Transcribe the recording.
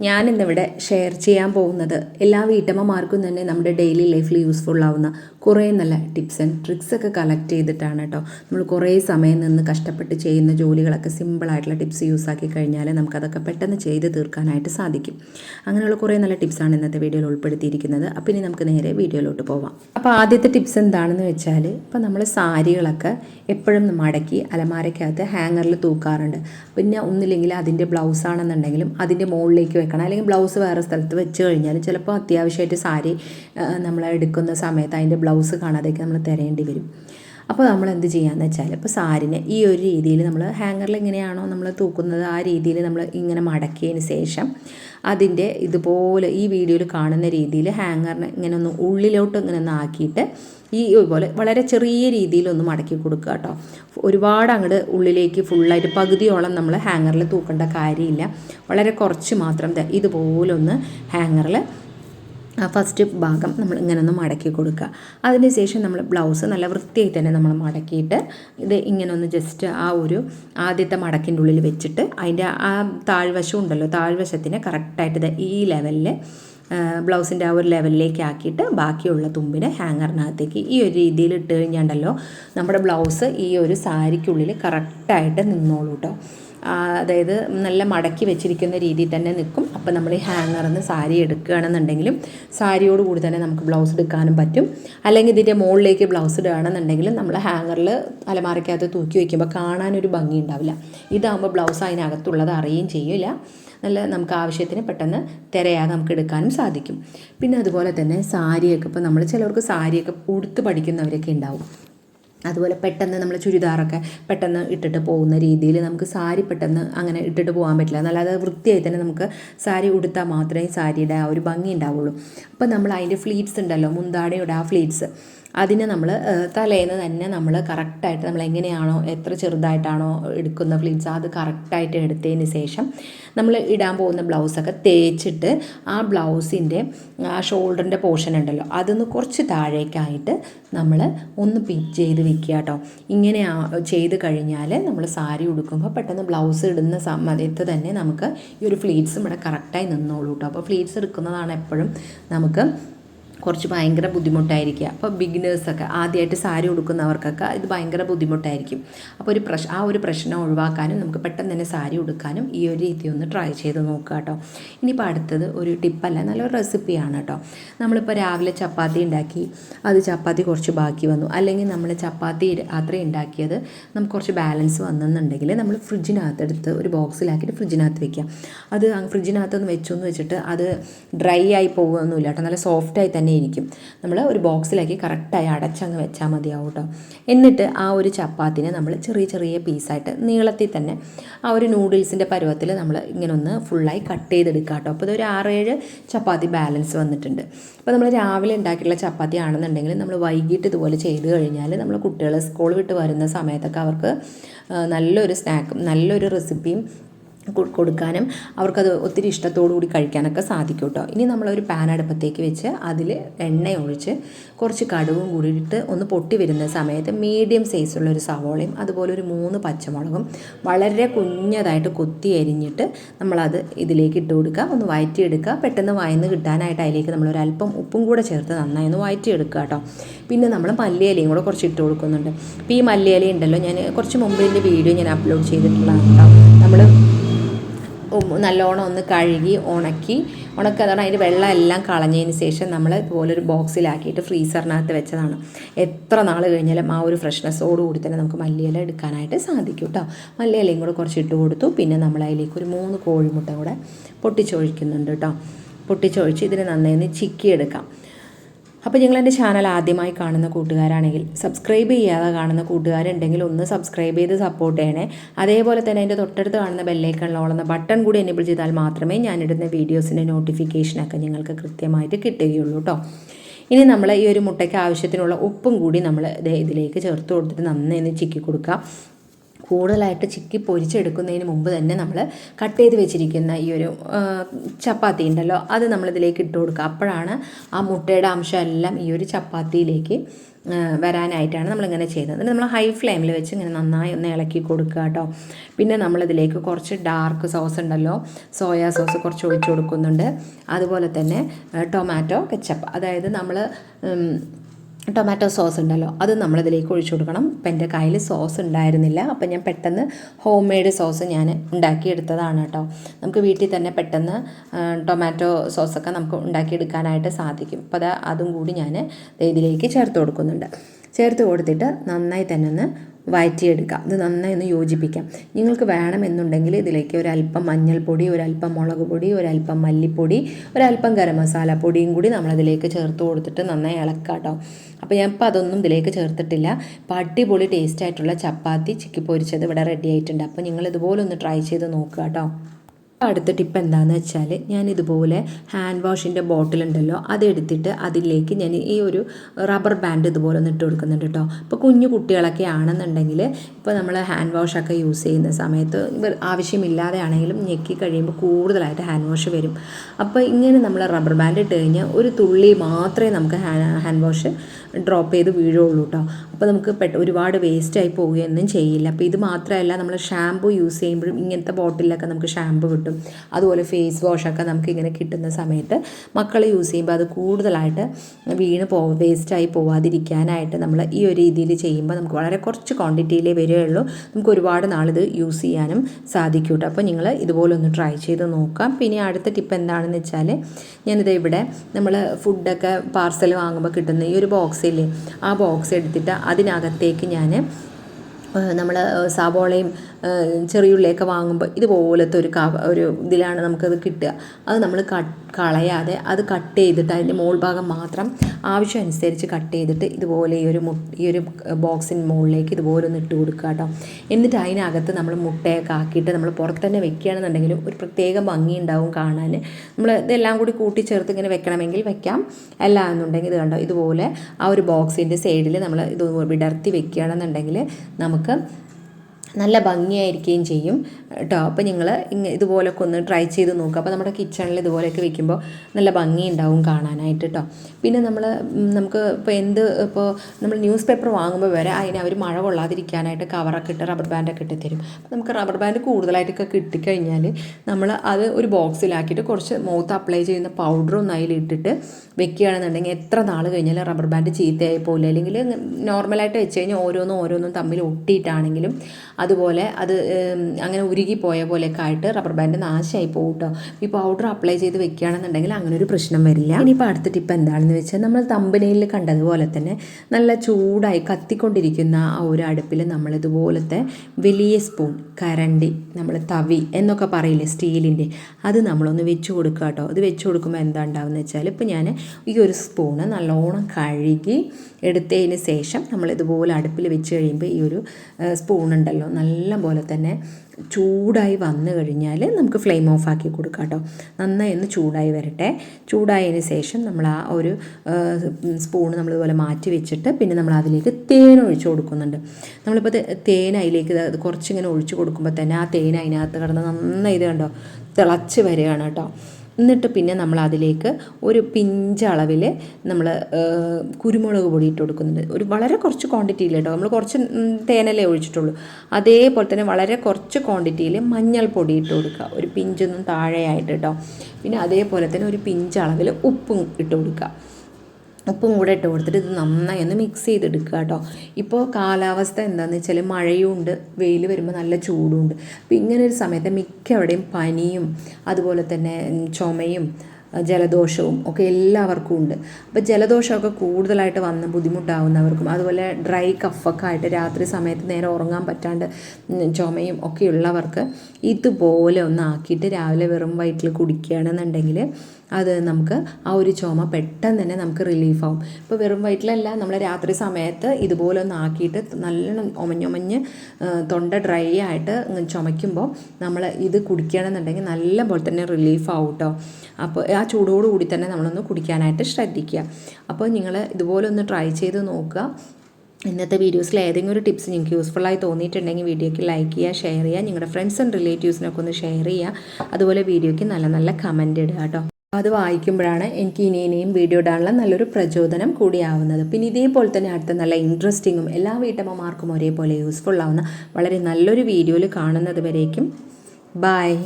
ഞാനിന്നിവിടെ ഷെയർ ചെയ്യാൻ പോകുന്നത് എല്ലാ വീട്ടമ്മമാർക്കും തന്നെ നമ്മുടെ ഡെയിലി ലൈഫിൽ യൂസ്ഫുൾ ആവുന്ന കുറേ നല്ല ടിപ്സ് ആൻഡ് ട്രിക്സ് ഒക്കെ കളക്ട് ചെയ്തിട്ടാണ് കേട്ടോ നമ്മൾ കുറേ സമയം നിന്ന് കഷ്ടപ്പെട്ട് ചെയ്യുന്ന ജോലികളൊക്കെ സിമ്പിളായിട്ടുള്ള ടിപ്സ് യൂസ് ആക്കി കഴിഞ്ഞാൽ നമുക്കതൊക്കെ പെട്ടെന്ന് ചെയ്ത് തീർക്കാനായിട്ട് സാധിക്കും. അങ്ങനെയുള്ള കുറേ നല്ല ടിപ്സാണ് ഇന്നത്തെ വീഡിയോയിൽ ഉൾപ്പെടുത്തിയിരിക്കുന്നത്. അപ്പോൾ ഇനി നമുക്ക് നേരെ വീഡിയോയിലോട്ട് പോവാം. അപ്പോൾ ആദ്യത്തെ ടിപ്സ് എന്താണെന്ന് വെച്ചാൽ ഇപ്പോൾ നമ്മൾ സാരികളൊക്കെ എപ്പോഴും മടക്കി അലമാരയ്ക്കകത്ത് ഹാങ്ങറിൽ തൂക്കാറുണ്ട്. പിന്നെ ഒന്നില്ലെങ്കിൽ അതിന്റെ ബ്ലൗസ് ആണെന്നുണ്ടെങ്കിലും അതിന്റെ മുകളിലേക്ക് വെക്കണം. അല്ലെങ്കിൽ ബ്ലൗസ് വേറെ സ്ഥലത്ത് വെച്ച് കഴിഞ്ഞാൽ ചിലപ്പോൾ അത്യാവശ്യമായിട്ട് സാരി നമ്മൾ എടുക്കുന്ന സമയത്ത് അതിന്റെ ബ്ലൗസ് കാണാതെയൊക്കെ നമ്മൾ തിരയേണ്ടി വരും. അപ്പോൾ നമ്മൾ എന്ത് ചെയ്യാന്ന് വെച്ചാൽ ഇപ്പോൾ സാരിനെ ഈ ഒരു രീതിയിൽ നമ്മൾ ഹാങ്ങറിൽ എങ്ങനെയാണോ നമ്മൾ തൂക്കുന്നത് ആ രീതിയിൽ നമ്മൾ ഇങ്ങനെ മടക്കിയതിന് ശേഷം അതിന്റെ ഇതുപോലെ ഈ വീഡിയോയിൽ കാണുന്ന രീതിയിൽ ഹാങ്ങറിനെ ഇങ്ങനെ ഒന്ന് ഉള്ളിലോട്ട് ഇങ്ങനെ ഒന്ന് ആക്കിയിട്ട് ഈ പോലെ വളരെ ചെറിയ രീതിയിലൊന്ന് മടക്കി കൊടുക്കുക കേട്ടോ. ഒരുപാട് അങ്ങോട്ട് ഉള്ളിലേക്ക് ഫുള്ളായിട്ട് പകുതിയോളം നമ്മൾ ഹാങ്ങറിൽ തൂക്കേണ്ട കാര്യമില്ല. വളരെ കുറച്ച് മാത്രം ഇതുപോലെ ഒന്ന് ഹാങ്ങറിൽ ഫസ്റ്റ് ഭാഗം നമ്മൾ ഇങ്ങനെ ഒന്ന് മടക്കി കൊടുക്കുക. അതിനുശേഷം നമ്മൾ ബ്ലൗസ് നല്ല വൃത്തിയായി തന്നെ നമ്മൾ മടക്കിയിട്ട് ഇത് ഇങ്ങനെ ഒന്ന് ജസ്റ്റ് ആ ഒരു ആദ്യത്തെ മടക്കിന്റെ ഉള്ളിൽ വെച്ചിട്ട് അതിന്റെ ആ താഴ്വശം ഉണ്ടല്ലോ താഴ്വശത്തിന് കറക്റ്റായിട്ട് ഈ ലെവലിൽ ബ്ലൗസിന്റെ ആ ഒരു ലെവലിലേക്ക് ആക്കിയിട്ട് ബാക്കിയുള്ള തുമ്പിനെ ഹാങ്ങറിനകത്തേക്ക് ഈ ഒരു രീതിയിൽ ഇട്ട് കഴിഞ്ഞാണ്ടല്ലോ നമ്മുടെ ബ്ലൗസ് ഈ ഒരു സാരിക്കുള്ളിൽ കറക്റ്റായിട്ട് നിന്നോളൂ കേട്ടോ അതായത് നല്ല മടക്കി വെച്ചിരിക്കുന്ന രീതിയിൽ തന്നെ നിൽക്കും. അപ്പോൾ നമ്മൾ ഈ ഹാങ്ങറിൽ നിന്ന് സാരി എടുക്കുകയാണെന്നുണ്ടെങ്കിലും സാരിയോട് കൂടി തന്നെ നമുക്ക് ബ്ലൗസ് എടുക്കാനും പറ്റും. അല്ലെങ്കിൽ ഇതിന്റെ മുകളിലേക്ക് ബ്ലൗസ് ഇടുകയാണെന്നുണ്ടെങ്കിലും നമ്മൾ ഹാങ്ങറിൽ അലമാരയ്ക്കകത്ത് തൂക്കി വയ്ക്കുമ്പോൾ കാണാനൊരു ഭംഗി ഉണ്ടാവില്ല. ഇതാകുമ്പോൾ ബ്ലൗസ് അതിനകത്തുള്ളത് അറിയുകയും ചെയ്യില്ല നല്ല നമുക്ക് ആവശ്യത്തിന് പെട്ടെന്ന് തിരയാതെ നമുക്ക് എടുക്കാനും സാധിക്കും. പിന്നെ അതുപോലെ തന്നെ സാരിയൊക്കെ ഇപ്പോൾ നമ്മൾ ചിലവർക്ക് സാരിയൊക്കെ ഉടുത്ത് പഠിക്കുന്നവരൊക്കെ ഉണ്ടാവും. അതുപോലെ പെട്ടെന്ന് നമ്മൾ ചുരിദാറൊക്കെ പെട്ടെന്ന് ഇട്ടിട്ട് പോകുന്ന രീതിയിൽ നമുക്ക് സാരി പെട്ടെന്ന് അങ്ങനെ ഇട്ടിട്ട് പോകാൻ പറ്റില്ല. എന്നാലത് വൃത്തിയായി തന്നെ നമുക്ക് സാരി ഉടുത്താൽ മാത്രമേ സാരിയുടെ ആ ഒരു ഭംഗി ഉണ്ടാവുള്ളൂ. അപ്പോൾ നമ്മൾ അതിന്റെ ഫ്ലീറ്റ്സ് ഉണ്ടല്ലോ മുന്താടയുടെ ആ ഫ്ലീറ്റ്സ് അതിനെ നമ്മൾ തലേന്ന് തന്നെ നമ്മൾ കറക്റ്റായിട്ട് നമ്മൾ എങ്ങനെയാണോ എത്ര ചെറുതായിട്ടാണോ എടുക്കുന്ന ഫ്ലീറ്റ്സ് അത് കറക്റ്റായിട്ട് എടുത്തതിന് ശേഷം നമ്മൾ ഇടാൻ പോകുന്ന ബ്ലൗസൊക്കെ തേച്ചിട്ട് ആ ബ്ലൗസിന്റെ ആ ഷോൾഡറിന്റെ പോർഷൻ ഉണ്ടല്ലോ അതൊന്ന് കുറച്ച് താഴേക്കായിട്ട് നമ്മൾ ഒന്ന് പിച്ച് ചെയ്ത് വെക്കുക കേട്ടോ. ഇങ്ങനെ ചെയ്ത് കഴിഞ്ഞാൽ നമ്മൾ സാരി ഉടുക്കുമ്പോൾ പെട്ടെന്ന് ബ്ലൗസ് ഇടുന്ന സമയത്ത് തന്നെ നമുക്ക് ഈ ഒരു ഫ്ലീറ്റ്സും ഇവിടെ കറക്റ്റായി നിന്നോളൂ കേട്ടോ. അപ്പോൾ ഫ്ലീറ്റ്സ് എടുക്കുന്നതാണ് എപ്പോഴും നമുക്ക് കുറച്ച് ഭയങ്കര ബുദ്ധിമുട്ടായിരിക്കുക. അപ്പോൾ ബിഗിനേഴ്സൊക്കെ ആദ്യമായിട്ട് സാരി ഉടുക്കുന്നവർക്കൊക്കെ ഇത് ഭയങ്കര ബുദ്ധിമുട്ടായിരിക്കും. അപ്പോൾ ഒരു പ്രശ്നം ആ ഒരു പ്രശ്നം ഒഴിവാക്കാനും നമുക്ക് പെട്ടെന്ന് തന്നെ സാരി ഉടുക്കാനും ഈ ഒരു രീതി ഒന്ന് ട്രൈ ചെയ്ത് നോക്കുക കേട്ടോ. ഇനിയിപ്പോൾ അടുത്തത് ഒരു ടിപ്പല്ല നല്ലൊരു റെസിപ്പിയാണ് കേട്ടോ. നമ്മളിപ്പോൾ രാവിലെ ചപ്പാത്തി ഉണ്ടാക്കി അത് ചപ്പാത്തി കുറച്ച് ബാക്കി വന്നു. അല്ലെങ്കിൽ നമ്മൾ ചപ്പാത്തി രാത്രി ഉണ്ടാക്കിയത് നമുക്ക് കുറച്ച് ബാലൻസ് വന്നെന്നുണ്ടെങ്കിൽ നമ്മൾ ഫ്രിഡ്ജിനകത്ത് എടുത്ത് ഒരു ബോക്സിലാക്കിയിട്ട് ഫ്രിഡ്ജിനകത്ത് വെക്കുക. അത് ഫ്രിഡ്ജിനകത്തൊന്ന് വെച്ചു എന്ന് വെച്ചിട്ട് അത് ഡ്രൈ ആയി പോകുകയൊന്നുമില്ല കേട്ടോ. നല്ല സോഫ്റ്റായി തന്നെ ഇരിക്കും നമ്മൾ ഒരു ബോക്സിലാക്കി കറക്റ്റായി അടച്ചങ്ങ് വെച്ചാൽ മതിയാവും കേട്ടോ എന്നിട്ട് ആ ഒരു ചപ്പാത്തിനെ നമ്മൾ ചെറിയ ചെറിയ പീസായിട്ട് നീളത്തിൽ തന്നെ ആ ഒരു നൂഡിൽസിന്റെ പരുവത്തിൽ നമ്മൾ ഇങ്ങനെ ഒന്ന് ഫുള്ളായി കട്ട് ചെയ്തെടുക്കുക കേട്ടോ അപ്പോൾ ഇതൊരു ആറേഴ് ചപ്പാത്തി ബാലൻസ് വന്നിട്ടുണ്ട്. അപ്പോൾ നമ്മൾ രാവിലെ ഉണ്ടാക്കിയിട്ടുള്ള ചപ്പാത്തി ആണെന്നുണ്ടെങ്കിൽ നമ്മൾ വൈകിട്ട് ഇതുപോലെ ചെയ്ത് കഴിഞ്ഞാൽ നമ്മൾ കുട്ടികൾ സ്കൂൾ വിട്ട് വരുന്ന സമയത്തൊക്കെ അവർക്ക് നല്ലൊരു സ്നാക്കും നല്ലൊരു റെസിപ്പിയും കൊടുക്കാനും അവർക്കത് ഒത്തിരി ഇഷ്ടത്തോടു കൂടി കഴിക്കാനൊക്കെ സാധിക്കും കേട്ടോ ഇനി നമ്മളൊരു പാൻ അടുപ്പത്തേക്ക് വെച്ച് അതിൽ എണ്ണ ഒഴിച്ച് കുറച്ച് കടുവും കൂടിയിട്ട് ഒന്ന് പൊട്ടി വരുന്ന സമയത്ത് മീഡിയം സൈസുള്ള ഒരു സവോളയും അതുപോലെ ഒരു മൂന്ന് പച്ചമുളകും വളരെ കുഞ്ഞതായിട്ട് കൊത്തി അരിഞ്ഞിട്ട് നമ്മളത് ഇതിലേക്ക് ഇട്ട് കൊടുക്കുക. ഒന്ന് വയറ്റിയെടുക്കുക. പെട്ടെന്ന് വയന്ന് കിട്ടാനായിട്ട് അതിലേക്ക് നമ്മളൊരു അല്പം ഉപ്പും കൂടെ ചേർത്ത് നന്നായി ഒന്ന് വയറ്റിയെടുക്കുക കേട്ടോ. പിന്നെ നമ്മൾ മല്ലിയിലയും കൂടെ കുറച്ച് ഇട്ട് കൊടുക്കുന്നുണ്ട്. അപ്പോൾ ഈ മല്ലിയില ഉണ്ടല്ലോ ഞാൻ കുറച്ച് മുമ്പ് ഇതിന്റെ വീഡിയോ ഞാൻ അപ്ലോഡ് ചെയ്തിട്ടുള്ളതാണ് കേട്ടോ. നമ്മൾ നല്ലോണം ഒന്ന് കഴുകി ഉണക്കി. ഉണക്കാതാണ് അതിന്റെ വെള്ളം എല്ലാം കളഞ്ഞതിന് ശേഷം നമ്മൾ ഇതുപോലൊരു ബോക്സിലാക്കിയിട്ട് ഫ്രീസറിനകത്ത് വെച്ചതാണ്. എത്ര നാൾ കഴിഞ്ഞാലും ആ ഒരു ഫ്രഷ്നെസ്സോട് കൂടി തന്നെ നമുക്ക് മല്ലിയില എടുക്കാനായിട്ട് സാധിക്കും കേട്ടോ മല്ലിയിലയും കൂടെ കുറച്ച് ഇട്ട് കൊടുത്തു. പിന്നെ നമ്മൾ അതിലേക്ക് ഒരു മൂന്ന് കോഴിമുട്ട കൂടെ പൊട്ടിച്ചൊഴിക്കുന്നുണ്ട് കേട്ടോ പൊട്ടിച്ചൊഴിച്ച് ഇതിന് നന്നായി ചിക്കിയെടുക്കാം. അപ്പോൾ നിങ്ങൾ എന്റെ ചാനൽ ആദ്യമായി കാണുന്ന കൂട്ടുകാരാണെങ്കിൽ സബ്സ്ക്രൈബ് ചെയ്യാതെ കാണുന്ന കൂട്ടുകാരുണ്ടെങ്കിൽ ഒന്ന് സബ്സ്ക്രൈബ് ചെയ്ത് സപ്പോർട്ട് ചെയ്യണേ. അതേപോലെ തന്നെ എന്റെ തൊട്ടടുത്ത് കാണുന്ന ബെല്ലൈക്കണിലോളുന്ന ബട്ടൺ കൂടി എനേബിൾ ചെയ്താൽ മാത്രമേ ഞാൻ ഞാനിടുന്ന വീഡിയോസിന്റെ നോട്ടിഫിക്കേഷനൊക്കെ നിങ്ങൾക്ക് കൃത്യമായിട്ട് കിട്ടുകയുള്ളൂ കേട്ടോ ഇനി നമ്മൾ ഈ ഒരു മുട്ടയ്ക്ക് ആവശ്യത്തിനുള്ള ഉപ്പും കൂടി നമ്മൾ ഇതിലേക്ക് ചേർത്ത് കൊടുത്തിട്ട് നന്നായി ചിക്കി കൊടുക്കുക കൂടുതലായിട്ട് ചിക്കി പൊരിച്ചെടുക്കുന്നതിന് മുമ്പ് തന്നെ നമ്മൾ കട്ട് ചെയ്ത് വെച്ചിരിക്കുന്ന ഈ ഒരു ചപ്പാത്തി ഉണ്ടല്ലോ അത് നമ്മളിതിലേക്ക് ഇട്ട് കൊടുക്കുക. അപ്പോഴാണ് ആ മുട്ടയുടെ അംശം എല്ലാം ഈ ഒരു ചപ്പാത്തിയിലേക്ക് വരാനായിട്ടാണ് നമ്മളിങ്ങനെ ചെയ്യുന്നത്. നമ്മൾ ഹൈ ഫ്ലെയിമിൽ വെച്ച് ഇങ്ങനെ നന്നായി ഒന്ന് ഇളക്കി കൊടുക്കുക കേട്ടോ. പിന്നെ നമ്മളിതിലേക്ക് കുറച്ച് ഡാർക്ക് സോസ് ഉണ്ടല്ലോ സോയാ സോസ് കുറച്ച് ഒഴിച്ചു കൊടുക്കുന്നുണ്ട്. അതുപോലെ തന്നെ ടൊമാറ്റോ കെച്ചപ്പ് അതായത് നമ്മൾ ടൊമാറ്റോ സോസ് ഉണ്ടല്ലോ അത് നമ്മളിതിലേക്ക് ഒഴിച്ചു കൊടുക്കണം. അപ്പം എന്റെ കയ്യിൽ സോസ് ഉണ്ടായിരുന്നില്ല. അപ്പം ഞാൻ പെട്ടെന്ന് ഹോം മെയ്ഡ് സോസ് ഞാൻ ഉണ്ടാക്കിയെടുത്തതാണ് കേട്ടോ. നമുക്ക് വീട്ടിൽ തന്നെ പെട്ടെന്ന് ടൊമാറ്റോ സോസൊക്കെ നമുക്ക് ഉണ്ടാക്കിയെടുക്കാനായിട്ട് സാധിക്കും. അപ്പോൾ അത് അതും കൂടി ഞാൻ ഇതിലേക്ക് ചേർത്ത് കൊടുക്കുന്നുണ്ട്. ചേർത്ത് കൊടുത്തിട്ട് നന്നായി തന്നെ ഒന്ന് വഴറ്റിയെടുക്കാം ഇത് നന്നായി ഒന്ന് യോജിപ്പിക്കാം. നിങ്ങൾക്ക് വേണമെന്നുണ്ടെങ്കിൽ ഇതിലേക്ക് ഒരല്പം മഞ്ഞൾപ്പൊടി ഒരല്പം മുളക് പൊടി ഒരല്പം മല്ലിപ്പൊടി ഒരല്പം ഗരം മസാല പൊടിയും കൂടി നമ്മളതിലേക്ക് ചേർത്ത് കൊടുത്തിട്ട് നന്നായി ഇളക്കാം കേട്ടോ അപ്പോൾ ഞാൻ ഇപ്പോൾ അതൊന്നും ഇതിലേക്ക് ചേർത്തിട്ടില്ല. അപ്പോൾ അടിപൊളി ടേസ്റ്റ് ആയിട്ടുള്ള ചപ്പാത്തി ചിക്കി പൊരിച്ചത് ഇവിടെ റെഡി ആയിട്ടുണ്ട്. അപ്പോൾ നിങ്ങൾ ഇതുപോലെ ഒന്ന് ട്രൈ ചെയ്ത് നോക്കുക കേട്ടോ. അടുത്ത ടിപ്പ് എന്താണെന്ന് വെച്ചാൽ ഞാൻ ഇതുപോലെ ഹാൻഡ് വാഷിന്റെ ബോട്ടിലുണ്ടല്ലോ അതെടുത്തിട്ട് അതിലേക്ക് ഞാൻ ഈ ഒരു റബ്ബർ ബാൻഡ് ഇതുപോലെ ഒന്ന് ഇട്ട് കൊടുക്കുന്നുണ്ട് കേട്ടോ ഇപ്പോൾ കുഞ്ഞു കുട്ടികളൊക്കെ ആണെന്നുണ്ടെങ്കിൽ ഇപ്പോൾ നമ്മൾ ഹാൻഡ് വാഷൊക്കെ യൂസ് ചെയ്യുന്ന സമയത്ത് ആവശ്യമില്ലാതെ ആണെങ്കിലും ഞെക്കി കഴിയുമ്പോൾ കൂടുതലായിട്ട് ഹാൻഡ് വാഷ് വരും. അപ്പോൾ ഇങ്ങനെ നമ്മൾ റബ്ബർ ബാൻഡ് ഇട്ട് കഴിഞ്ഞാൽ ഒരു തുള്ളി മാത്രമേ നമുക്ക് ഹാൻഡ് വാഷ് ഡ്രോപ്പ് ചെയ്ത് വീഴുള്ളൂ കേട്ടോ അപ്പോൾ നമുക്ക് പെട്ട ഒരുപാട് വേസ്റ്റ് ആയി പോവുകയൊന്നും ചെയ്യില്ല. അപ്പോൾ ഇത് മാത്രമല്ല നമ്മൾ ഷാമ്പു യൂസ് ചെയ്യുമ്പോഴും ഇങ്ങനത്തെ ബോട്ടിലൊക്കെ നമുക്ക് ഷാമ്പു കിട്ടും. അതുപോലെ ഫേസ് വാഷൊക്കെ നമുക്ക് ഇങ്ങനെ കിട്ടുന്ന സമയത്ത് മക്കൾ യൂസ് ചെയ്യുമ്പോൾ അത് കൂടുതലായിട്ട് വീണ് പോ വേസ്റ്റായി പോവാതിരിക്കാനായിട്ട് നമ്മൾ ഈ ഒരു രീതിയിൽ ചെയ്യുമ്പോൾ നമുക്ക് വളരെ കുറച്ച് ക്വാണ്ടിറ്റിയിലേ വരികയുള്ളൂ. നമുക്ക് ഒരുപാട് നാളിത് യൂസ് ചെയ്യാനും സാധിക്കും കേട്ടോ അപ്പോൾ നിങ്ങൾ ഇതുപോലെ ഒന്ന് ട്രൈ ചെയ്ത് നോക്കാം. പിന്നെ അടുത്ത ടിപ്പ് എന്താണെന്ന് വെച്ചാൽ ഞാനിത് ഇവിടെ നമ്മൾ ഫുഡൊക്കെ പാർസൽ വാങ്ങുമ്പോൾ കിട്ടുന്ന ഈ ഒരു ബോക്സില്ലേ ആ ബോക്സ് എടുത്തിട്ട് അതിനകത്തേക്ക് ഞാൻ നമ്മൾ സവോളയും ചെറിയുള്ളിയൊക്കെ വാങ്ങുമ്പോൾ ഇതുപോലത്തെ ഒരു കവ ഒരു ഇതിലാണ് നമുക്കത് കിട്ടുക. അത് നമ്മൾ കളയാതെ അത് കട്ട് ചെയ്തിട്ട് അതിന്റെ മോൾ ഭാഗം മാത്രം ആവശ്യം അനുസരിച്ച് കട്ട് ചെയ്തിട്ട് ഇതുപോലെ ഈ ഒരു മു ഈ ഒരു ബോക്സിന് മുകളിലേക്ക് ഇതുപോലെ ഒന്ന് ഇട്ട് കൊടുക്കുക കേട്ടോ. എന്നിട്ട് അതിനകത്ത് നമ്മൾ മുട്ടയൊക്കെ ആക്കിയിട്ട് നമ്മൾ പുറത്ത് തന്നെ വെക്കുകയാണെന്നുണ്ടെങ്കിലും ഒരു പ്രത്യേക ഭംഗി ഉണ്ടാവും കാണാൻ നമ്മൾ ഇതെല്ലാം കൂടി കൂട്ടിച്ചേർത്ത് ഇങ്ങനെ വെക്കണമെങ്കിൽ വെക്കാം. അല്ല എന്നുണ്ടെങ്കിൽ ഇത് കണ്ടോ ഇതുപോലെ ആ ഒരു ബോക്സിന്റെ സൈഡിൽ നമ്മൾ ഇത് വിടർത്തി വെക്കുകയാണെന്നുണ്ടെങ്കിൽ നമുക്ക് നല്ല ഭംഗിയായിരിക്കുകയും ചെയ്യും. കേട്ടോ അപ്പോൾ നിങ്ങൾ ഇതുപോലൊക്കെ ഒന്ന് ട്രൈ ചെയ്ത് നോക്കുക അപ്പോൾ നമ്മുടെ കിച്ചണിൽ ഇതുപോലെയൊക്കെ വെക്കുമ്പോൾ നല്ല ഭംഗി ഉണ്ടാവും കാണാനായിട്ട് കേട്ടോ പിന്നെ നമ്മൾ നമുക്ക് ഇപ്പോൾ എന്ത് ഇപ്പോൾ നമ്മൾ ന്യൂസ് പേപ്പർ വാങ്ങുമ്പോൾ വരെ അതിന് അവർ മഴ കൊള്ളാതിരിക്കാനായിട്ട് കവറൊക്കെ ഇട്ട് റബ്ബർ ബാൻഡൊക്കെ ഇട്ട് തരും. അപ്പോൾ നമുക്ക് റബ്ബർ ബാൻഡ് കൂടുതലായിട്ടൊക്കെ കിട്ടിക്കഴിഞ്ഞാൽ നമ്മൾ അത് ഒരു ബോക്സിലാക്കിയിട്ട് കുറച്ച് മൗത്ത് അപ്ലൈ ചെയ്യുന്ന പൗഡറും അതിലിട്ടിട്ട് വെക്കുകയാണെന്നുണ്ടെങ്കിൽ എത്ര നാൾ കഴിഞ്ഞാലും റബ്ബർ ബാൻഡ് ചീത്തയായി പോലെ അല്ലെങ്കിൽ നോർമലായിട്ട് വെച്ച് കഴിഞ്ഞാൽ ഓരോന്നും ഓരോന്നും തമ്മിൽ ഒട്ടിയിട്ടാണെങ്കിലും അതുപോലെ അത് അങ്ങനെ ഉരുകി പോയ പോലെയൊക്കെ ആയിട്ട് റബ്ബർ ബാൻഡ് നാശമായി പോകും കേട്ടോ ഈ പൗഡർ അപ്ലൈ ചെയ്ത് വെക്കുകയാണെന്നുണ്ടെങ്കിൽ അങ്ങനെ ഒരു പ്രശ്നം വരില്ല. ഇനിയിപ്പോൾ അടുത്ത ടിപ്പ് എന്താണെന്ന് വെച്ചാൽ നമ്മൾ തമ്പനയിൽ കണ്ടതുപോലെ തന്നെ നല്ല ചൂടായി കത്തിക്കൊണ്ടിരിക്കുന്ന ആ ഒരു അടുപ്പിൽ നമ്മളിതുപോലത്തെ വലിയ സ്പൂൺ കരണ്ടി നമ്മൾ തവി എന്നൊക്കെ പറയില്ലേ സ്റ്റീലിന്റെ അത് നമ്മളൊന്ന് വെച്ച് കൊടുക്കുക കേട്ടോ അത് വെച്ച് കൊടുക്കുമ്പോൾ എന്താ ഉണ്ടാവുന്നത് വെച്ചാൽ ഇപ്പോൾ ഞാൻ ഈ ഒരു സ്പൂണ് നല്ലോണം കഴുകി എടുത്തതിന് ശേഷം നമ്മളിതുപോലെ അടുപ്പിൽ വെച്ച് കഴിയുമ്പോൾ ഈ ഒരു സ്പൂൺ ഉണ്ടല്ലോ നല്ല പോലെ തന്നെ ചൂടായി വന്നു കഴിഞ്ഞാൽ നമുക്ക് ഫ്ലെയിം ഓഫ് ആക്കി കൊടുക്കാം കേട്ടോ. നന്നായി ഒന്ന് ചൂടായി വരട്ടെ. ചൂടായതിന് ശേഷം നമ്മൾ ആ ഒരു സ്പൂൺ നമ്മളിതുപോലെ മാറ്റി വെച്ചിട്ട് പിന്നെ നമ്മൾ അതിലേക്ക് തേൻ ഒഴിച്ച് കൊടുക്കുന്നുണ്ട്. നമ്മളിപ്പോൾ തേൻ അതിലേക്ക് കുറച്ചിങ്ങനെ ഒഴിച്ച് കൊടുക്കുമ്പോൾ തന്നെ ആ തേൻ അതിനകത്ത് കിടന്ന് നന്നായി ഇത് കണ്ടോ തിളച്ച് വരികയാണ് കേട്ടോ. എന്നിട്ട് പിന്നെ നമ്മൾ അതിലേക്ക് ഒരു പിഞ്ച് പിഞ്ചളവിൽ നമ്മൾ കുരുമുളക് പൊടി ഇട്ട് കൊടുക്കുന്നുണ്ട്. ഒരു വളരെ കുറച്ച് ക്വാണ്ടിറ്റിയിൽ കേട്ടോ നമ്മൾ കുറച്ച് തേനലേ തേനല്ലേ ഒഴിച്ചിട്ടുള്ളൂ. അതേപോലെ തന്നെ വളരെ കുറച്ച് ക്വാണ്ടിറ്റിയിൽ മഞ്ഞൾപ്പൊടി ഇട്ട് കൊടുക്കുക. ഒരു പിഞ്ചൊന്നും താഴെയായിട്ട് കേട്ടോ പിന്നെ അതേപോലെ തന്നെ ഒരു പിഞ്ച് പിഞ്ചളവിൽ ഉപ്പും ഇട്ട് കൊടുക്കുക. ഉപ്പും കൂടെ ഇട്ട് കൊടുത്തിട്ട് ഇത് നന്നായി ഒന്ന് മിക്സ് ചെയ്തെടുക്കുക കേട്ടോ ഇപ്പോൾ കാലാവസ്ഥ എന്താണെന്ന് വെച്ചാൽ മഴയും ഉണ്ട് വെയിൽ വരുമ്പോൾ നല്ല ചൂടും ഉണ്ട്. അപ്പോൾ ഇങ്ങനെ ഒരു സമയത്ത് മിക്കവിടെയും പനിയും അതുപോലെ തന്നെ ചുമയും ജലദോഷവും ഒക്കെ എല്ലാവർക്കും ഉണ്ട്. അപ്പോൾ ജലദോഷമൊക്കെ കൂടുതലായിട്ട് വന്ന് ബുദ്ധിമുട്ടാവുന്നവർക്കും അതുപോലെ ഡ്രൈ കഫൊക്കെ ആയിട്ട് രാത്രി സമയത്ത് നേരെ ഉറങ്ങാൻ പറ്റാണ്ട് ചുമയും ഒക്കെ ഉള്ളവർക്ക് ഇതുപോലെ ഒന്ന് ആക്കിയിട്ട് രാവിലെ വെറും വയറ്റിൽ കുടിക്കുകയാണെന്നുണ്ടെങ്കിൽ അത് നമുക്ക് ആ ഒരു ചുമ പെട്ടെന്ന് തന്നെ നമുക്ക് റിലീഫാവും ഇപ്പോൾ വെറും വയറ്റിലല്ല നമ്മൾ രാത്രി സമയത്ത് ഇതുപോലെ ഒന്ന് ആക്കിയിട്ട് നല്ലോണം ഒമഞ്ഞൊമഞ്ഞ് തൊണ്ട ഡ്രൈ ആയിട്ട് ചുമയ്ക്കുമ്പോൾ നമ്മൾ ഇത് കുടിക്കുകയാണെന്നുണ്ടെങ്കിൽ നല്ല പോലെ തന്നെ റിലീഫാവും കേട്ടോ അപ്പോൾ ആ ചൂടോട് കൂടി തന്നെ നമ്മളൊന്ന് കുടിക്കാനായിട്ട് ശ്രദ്ധിക്കുക. അപ്പോൾ നിങ്ങൾ ഇതുപോലെ ഒന്ന് ട്രൈ ചെയ്ത് നോക്കുക. ഇന്നത്തെ വീഡിയോസിൽ ഏതെങ്കിലും ഒരു ടിപ്സ് നിങ്ങൾക്ക് യൂസ്ഫുള്ളായി തോന്നിയിട്ടുണ്ടെങ്കിൽ വീഡിയോയ്ക്ക് ലൈക്ക് ചെയ്യുക ഷെയർ ചെയ്യുക നിങ്ങളുടെ ഫ്രണ്ട്സ് ആൻഡ് റിലേറ്റീവ്സിനൊക്കെ ഒന്ന് ഷെയർ ചെയ്യുക. അതുപോലെ വീഡിയോയ്ക്ക് നല്ല നല്ല കമന്റ് ഇടുക കേട്ടോ അത് വായിക്കുമ്പോഴാണ് എനിക്ക് ഇനി ഇനിയും വീഡിയോ ഇടാനുള്ള നല്ലൊരു പ്രചോദനം കൂടിയാവുന്നത്. പിന്നെ ഇതേപോലെ തന്നെ അടുത്ത നല്ല ഇൻട്രസ്റ്റിങ്ങും എല്ലാ വീട്ടമ്മമാർക്കും ഒരേപോലെ യൂസ്ഫുൾ ആവുന്ന വളരെ നല്ലൊരു വീഡിയോയിൽ കാണുന്നത് വരേക്കും. ബായ്